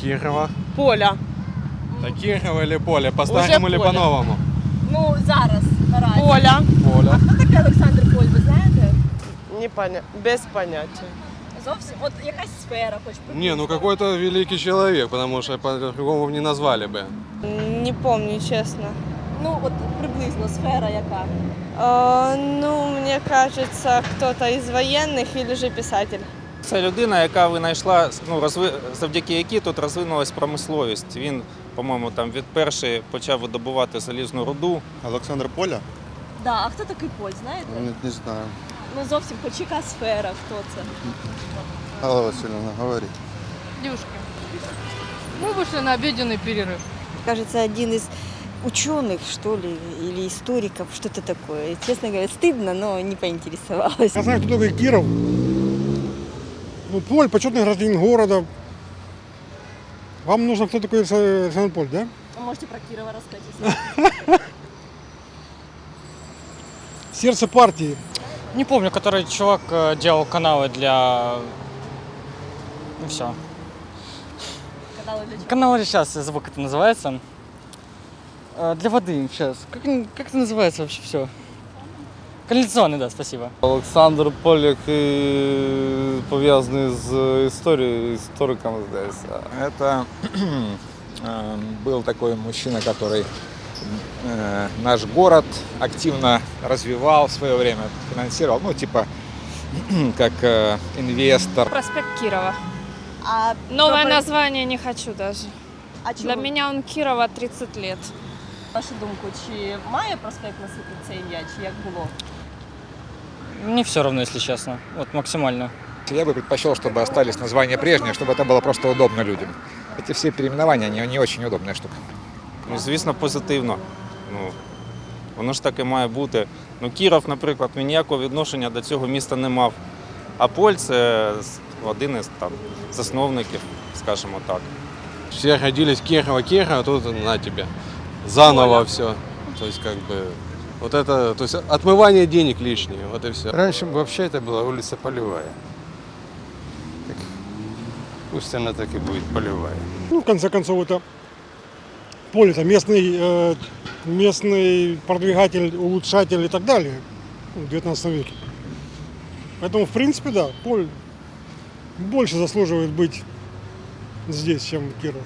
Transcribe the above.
Кирова. Поля. Да Кирова или Поле? По-старому или Поле. по-новому? Ну, зараз, наразі. Поля. Поля. Хто такий Олександр Поль, ви знаєте? Не поня... Без поняття. Зовсім? От якась сфера, хоч приблизно. Не, ну какой-то великий человек, потому что по-другому не назвали бы. Не помню, честно. Ну, от приблизно сфера яка. Э, ну, мне кажется, кто-то из военных или же писатель. Це людина, яка винайшла, ну, розви... завдяки якій тут розвинулась промисловість. Він, по-моєму, там від першої почав видобувати залізну руду. Олександр Поля? Да, а хто такий Поль, знаєте? Не, не знаю. Ну зовсім хоч яка сфера, хто це? Алла Васильевна, говори. Девушка, мы вышли на обеденный перерыв. кажется, один из ученых, что ли, или историков, что-то такое. Честно говоря, стыдно, но не поинтересовалась. Я знаю, кто такой Киров. Ну, Поль, почетный гражданин города. Вам нужно, кто такой Александр Поль, да? Ви можете про Кірова розказати? Сердце партии. Не помню, который чувак э, делал каналы для... Ну все. Канали для чого? Канал сейчас, я забыл, как это называется. Э, Для воды сейчас. Как, он- как это называется вообще все? Канализационный, да, спасибо. Олександр Поляк е, пов'язаний з історією, істориком, здається. Это э, был такой мужчина, который э, наш город активно развивал в свое время, финансировал, ну, типа, как э, инвестор. Проспект Кирова. А Новое про- название не хочу даже. А Для чому? меня он Кирова 30 лет. На вашу думку, чи має проспект носити це ім'я, чи як було? Мне все равно, если честно. Вот максимально. Я бы предпочел, чтобы остались названия прежние, чтобы это было просто удобно людям. Эти все переименования, они не очень удобная штука. Ну, звісно, позитивно. Ну, воно ж так і має бути. Ну, Кіров, наприклад, він ніякого відношення до цього міста не мав. А Поль це з- один із там, засновників, скажімо так. Все родились Кирова, Кирова, а тут на тебе. Заново все. То есть как бы вот это, то есть отмывание денег лишние, вот и все. Раньше вообще это была улица Полевая. Так, пусть она так и будет Полевая. Ну, в конце концов, это Поль, это местный, э, местный продвигатель, улучшатель и так далее в 19 веке. Поэтому, в принципе, да, Поль больше заслуживает быть здесь, чем Киров.